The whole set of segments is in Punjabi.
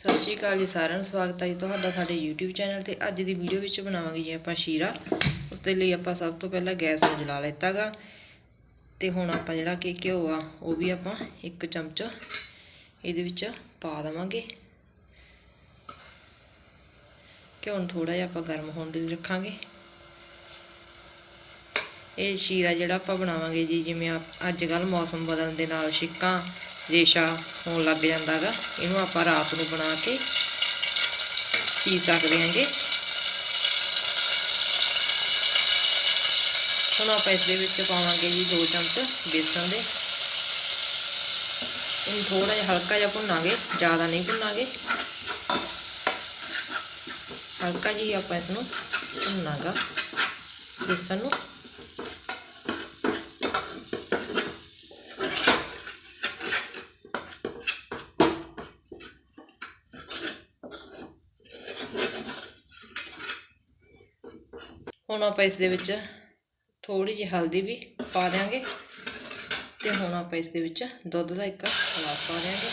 ਸਤਿ ਸ਼੍ਰੀ ਅਕਾਲ ਜੀ ਸਾਰਿਆਂ ਨੂੰ, ਸਵਾਗਤ ਹੈ ਜੀ ਤੁਹਾਡਾ ਸਾਡੇ YouTube ਚੈਨਲ ਤੇ। ਅੱਜ ਦੀ ਵੀਡੀਓ ਵਿੱਚ ਬਣਾਵਾਂਗੇ ਜੀ ਆਪਾਂ ਸ਼ੀਰਾ। ਉਸ ਦੇ ਲਈ ਆਪਾਂ ਸਭ ਤੋਂ ਪਹਿਲਾਂ ਗੈਸ ਨੂੰ ਜਲਾ ਲੈਤਾਗਾ। ਤੇ ਹੁਣ ਆਪਾਂ ਜਿਹੜਾ ਕਿ ਘਿਓ ਆ, ਉਹ ਵੀ ਆਪਾਂ ਇੱਕ ਚਮਚ ਇਹਦੇ ਵਿੱਚ ਪਾ ਦੇਵਾਂਗੇ। ਘਿਓ ਨੂੰ ਥੋੜਾ ਜਿਹਾ ਆਪਾਂ ਗਰਮ ਹੋਣ ਦੇ ਲਈ ਰੱਖਾਂਗੇ। ਇਹ ਸ਼ੀਰਾ ਜਿਹੜਾ ਆਪਾਂ ਬਣਾਵਾਂਗੇ ਜੀ, ਜਿਵੇਂ ਅੱਜ ਕੱਲ ਮੌਸਮ ਬਦਲਣ ਦੇ ਨਾਲ ਛਿੱਕਾਂ ਰੇਸ਼ਾ ਹੋਣ ਲੱਗ ਜਾਂਦਾ ਹੈਗਾ। ਇਹਨੂੰ ਆਪਾਂ ਰਾਤ ਨੂੰ ਬਣਾ ਕੇ ਪੀ ਸਕਦੇ ਹਾਂਗੇ। ਹੁਣ ਆਪਾਂ ਇਸ ਦੇ ਵਿੱਚ ਪਾਵਾਂਗੇ ਜੀ 2 ਚਮਚ ਬੇਸਣ ਦੇ। ਇਹਨੂੰ ਥੋੜਾ ਜਿਹਾ ਹਲਕਾ ਜਿਹਾ ਭੁੰਨਾਂਗੇ, ਜ਼ਿਆਦਾ ਨਹੀਂ ਭੁੰਨਾਂਗੇ। ਹਲਕਾ ਜਿਹਾ ਆਪਾਂ ਇਸ ਨੂੰ ਭੁੰਨਾਂਗਾ ਬੇਸਣ ਨੂੰ। ਹੁਣ ਆਪਾਂ ਇਸ ਦੇ ਵਿੱਚ ਥੋੜੀ ਜਿਹੀ ਹਲਦੀ ਵੀ ਪਾ ਦਿਆਂਗੇ ਤੇ ਹੁਣ ਆਪਾਂ ਇਸ ਦੇ ਵਿੱਚ ਦੁੱਧ ਦਾ ਇੱਕ ਗਲਾਸ ਪਾ ਦਿਆਂਗੇ।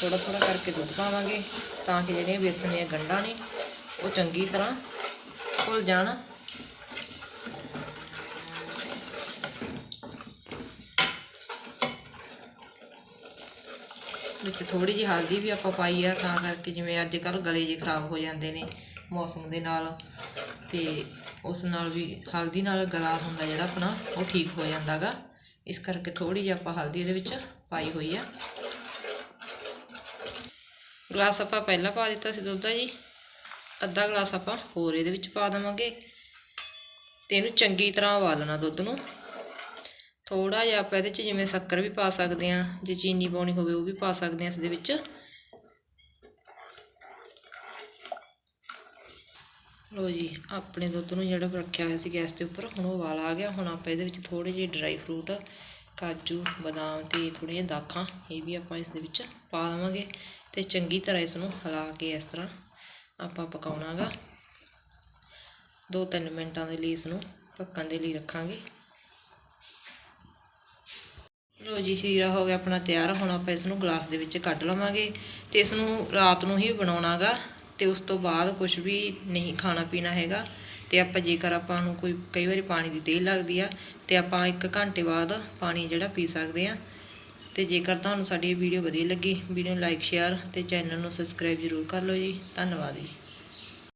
ਥੋੜਾ ਥੋੜਾ ਕਰਕੇ ਦੁੱਧ ਪਾਵਾਂਗੇ ਤਾਂ ਕਿ ਜਿਹੜੀਆਂ ਬੇਸਣ ਦੀਆਂ ਗੰਢਾਂ ਨੇ ਉਹ ਚੰਗੀ ਤਰ੍ਹਾਂ ਘੁਲ ਜਾਣ। ਵਿੱਚ ਥੋੜੀ ਜਿਹੀ ਹਲਦੀ ਵੀ ਆਪਾਂ ਪਾਈ ਆ ਤਾਂ ਕਰਕੇ ਜਿਵੇਂ ਅੱਜ ਕੱਲ ਗਲੇ ਜੇ ਖਰਾਬ ਹੋ ਜਾਂਦੇ ਨੇ ਮੌਸਮ ਦੇ ਨਾਲ। ਤੇ ਉਸ ਨਾਲ ਵੀ ਹਲਦੀ ਨਾਲ ਗਲਾ ਹੁੰਦਾ ਜਿਹੜਾ ਆਪਣਾ, ਉਹ ਠੀਕ ਹੋ ਜਾਂਦਾਗਾ। ਇਸ ਕਰਕੇ ਥੋੜੀ ਜਿਹੀ ਆਪਾਂ ਹਲਦੀ ਇਹਦੇ ਵਿੱਚ ਪਾਈ ਹੋਈ ਆ। ਗਲਾਸ ਆਪਾਂ ਪਹਿਲਾਂ ਪਾ ਦਿੱਤਾ ਸੀ ਦੁੱਧ ਦਾ ਜੀ। ਅੱਧਾ ਗਲਾਸ ਆਪਾਂ ਹੋਰ ਇਹਦੇ ਵਿੱਚ ਪਾ ਦੇਵਾਂਗੇ ਤੇ ਇਹਨੂੰ ਚੰਗੀ ਤਰ੍ਹਾਂ ਉਬਾਲਣਾ ਦੁੱਧ ਨੂੰ। ਥੋੜਾ ਜਿਹਾ ਆਪਾਂ ਇਹਦੇ 'ਚ ਜਿਵੇਂ ਸ਼ੱਕਰ ਵੀ ਪਾ ਸਕਦੇ ਆ ਜੇ ਚੀਨੀ ਪਾਉਣੀ ਹੋਵੇ ਉਹ ਵੀ ਪਾ ਸਕਦੇ ਆ ਇਸ ਦੇ ਵਿੱਚ। ਲੋ ਜੀ, ਆਪਣੇ ਦੁੱਧ ਨੂੰ ਜਿਹੜਾ ਰੱਖਿਆ ਹੋਇਆ ਸੀ ਗੈਸ ਦੇ ਉੱਪਰ, ਹੁਣ ਉਹ ਉਬਾਲ ਆ ਗਿਆ। ਹੁਣ ਆਪਾਂ ਇਹਦੇ ਵਿੱਚ ਥੋੜੇ ਜਿਹੇ ਡਰਾਈ ਫਰੂਟ ਕਾਜੂ, ਬਦਾਮ ਤੇ ਥੋੜ੍ਹੀਆਂ ਜਿਹੀਆਂ ਦਾਖਾਂ, ਇਹ ਵੀ ਆਪਾਂ ਇਸ ਦੇ ਵਿੱਚ ਪਾ ਦੇਵਾਂਗੇ ਤੇ ਚੰਗੀ ਤਰ੍ਹਾਂ ਇਸ ਨੂੰ ਹਿਲਾ ਕੇ ਇਸ ਤਰ੍ਹਾਂ ਆਪਾਂ ਪਕਾਉਣਾਗਾ। 2-3 ਮਿੰਟਾਂ ਦੇ ਲਈ ਇਸ ਨੂੰ ਪੱਕਣ ਦੇ ਲਈ ਰੱਖਾਂਗੇ। ਲੋ ਜੀ, ਸੀਰਾ ਹੋ ਗਿਆ ਆਪਣਾ ਤਿਆਰ। ਹੁਣ ਆਪਾਂ ਇਸ ਨੂੰ ਗਲਾਸ ਦੇ ਵਿੱਚ ਕੱਢ ਲਵਾਂਗੇ ਤੇ ਇਸ ਨੂੰ ਰਾਤ ਨੂੰ ਹੀ ਬਣਾਉਣਾਗਾ। ਤੇ ਉਸ ਤੋਂ ਬਾਅਦ ਕੁਝ ਵੀ ਨਹੀਂ ਖਾਣਾ ਪੀਣਾ ਹੈਗਾ ਤੇ ਆਪਾਂ ਜੇਕਰ ਆਪਾਂ ਨੂੰ ਕੋਈ ਕਈ ਵਾਰੀ ਪਾਣੀ ਦੀ ਤੇਲ ਲੱਗਦੀ ਆ ਤੇ ਆਪਾਂ 1 ਘੰਟੇ ਬਾਅਦ ਪਾਣੀ ਜਿਹੜਾ ਪੀ ਸਕਦੇ ਆ। ਤੇ ਜੇਕਰ ਤੁਹਾਨੂੰ ਸਾਡੀ ਇਹ ਵੀਡੀਓ ਵਧੀਆ ਲੱਗੀ ਵੀਡੀਓ ਨੂੰ ਲਾਈਕ ਸ਼ੇਅਰ ਤੇ ਚੈਨਲ ਨੂੰ ਸਬਸਕ੍ਰਾਈਬ ਜ਼ਰੂਰ ਕਰ ਲਓ ਜੀ। ਧੰਨਵਾਦ ਜੀ।